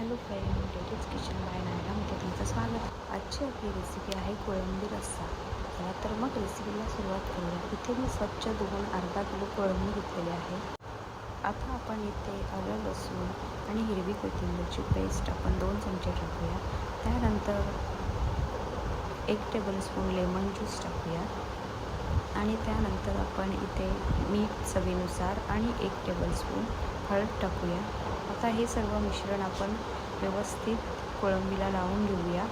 Hello friend डेटेज kitchen by नायरामध्ये तुमचं स्वागत. आजची आपली रेसिपी आहे कोळंबी रस्सा. चला तर मग रेसिपीला सुरुवात करूया. इथे मी स्वच्छ धुवून अर्धा किलो कोळंबी घेतलेली आहे. आता आपण इथे आलं लसूण आणि हिरवी कोथिंबीरची पेस्ट आपण दोन चमचे टाकूया. त्यानंतर एक टेबलस्पून लेमन ज्यूस टाकूया. आणि त्यानंतर आपण इथे मीठ चवीनुसार आणि एक टेबलस्पून हळद टाकूया. आता हे सर्व मिश्रण आपण व्यवस्थित कोळंबीला लावून घेऊया.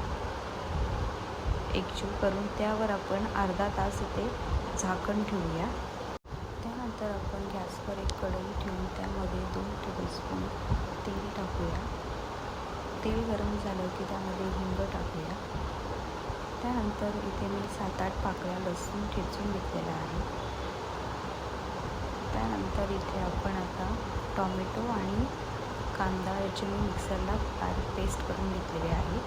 एकजीव करून त्यावर आपण अर्धा तास इथे झाकण ठेवूया. त्यानंतर आपण गॅसवर एक कढई ठेवून त्यामध्ये दोन टेबलस्पून तेल टाकूया. तेल गरम झालं की त्यामध्ये हिंग टाकूया. त्यानंतर इथे मी सात आठ पाकळ्या लसूण ठेचून घेतलेला आहे त्यानंतर इथे आपण आता टॉमॅटो आणि कांदा याची मी मिक्सरला बारीक पेस्ट करून घेतलेली आहे.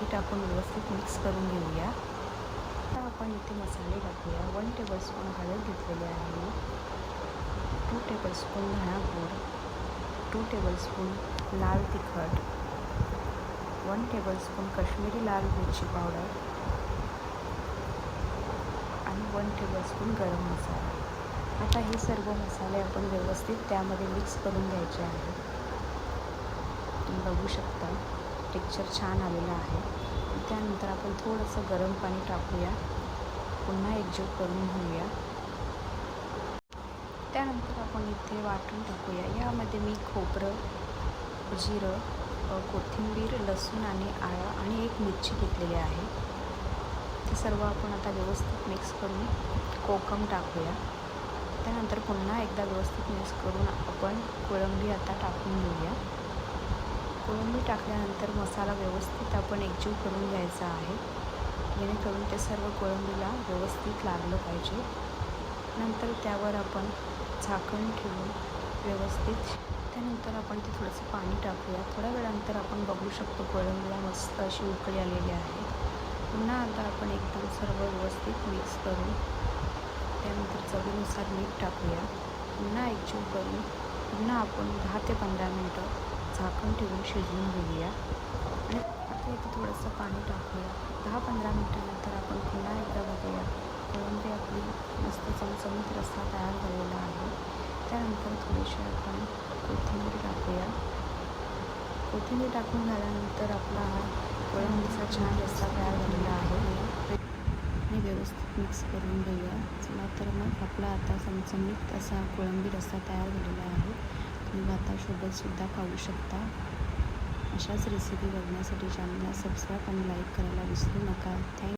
ती टाकून व्यवस्थित मिक्स करून घेऊया. आता आपण इथे मसाले टाकूया. वन टेबलस्पून हळद घेतलेली आहे. टू टेबलस्पून धणापूर टू टेबलस्पून लाल तिखट. वन टेबलस्पून काश्मीरी लाल मिरची पावडर. दोन टेबलस्पून गरम मसाला. आता हे सर्व मसाले आपण व्यवस्थित त्यामध्ये मिक्स करून घ्यायचे आहे तुम्ही बघू शकता टेक्चर छान आलेलं आहे. त्यानंतर आपण थोडंसं गरम पाणी टाकूया. पुन्हा एकजीव करून घेऊया. त्यानंतर आपण इथे वाटून टाकूया. यामध्ये मी खोबरं जिरं कोथिंबीर लसूण आणि आळा आणि एक मिरची घेतलेली आहे. ते सर्व आपण आता व्यवस्थित मिक्स करून कोकम टाकूया. त्यानंतर पुन्हा एकदा व्यवस्थित मिक्स करून आपण कोळंबी आता टाकून घेऊया. कोळंबी टाकल्यानंतर मसाला व्यवस्थित आपण एकजीव करून घ्यायचा आहे. जेणेकरून ते सर्व कोळंबीला व्यवस्थित लागलं पाहिजे. नंतर त्यावर आपण झाकण ठेवून व्यवस्थित त्यानंतर आपण ते थोडंसं पाणी टाकूया. थोड्या वेळानंतर आपण बघू शकतो कोळंबीला मस्त अशी उकळी आलेली आहे. पुन्हा आता आपण एकदम सर्व व्यवस्थित मिक्स करून त्यानंतर चवीनुसार मीठ टाकूया. पुन्हा एकजीव करून पुन्हा आपण दहा ते पंधरा मिनटं झाकण ठेवून शिजवून घेऊया. आणि आता इथे थोडंसं पाणी टाकूया. दहा पंधरा मिनटानंतर आपण पुन्हा एकदा बघूया. कोळंबी आपली मस्त चमचमीत रस्सा तयार झालेला आहे. त्यानंतर थोडीशी आपण कोथिंबीर टाकूया. कोथिंबीर टाकून झाल्यानंतर आपला हा कोळंबीचा छान रस्सा तयार झालेला आहे. आणि व्यवस्थित मिक्स करून घेऊया. चला तर मग आपला आता चमचमीत असा कोळंबी रस्सा तयार झालेला आहे. तुम्ही भातासोबतसुद्धा खाऊ शकता. अशाच रेसिपी बघण्यासाठी चॅनलला सबस्क्राईब आणि लाईक करायला विसरू नका. थँक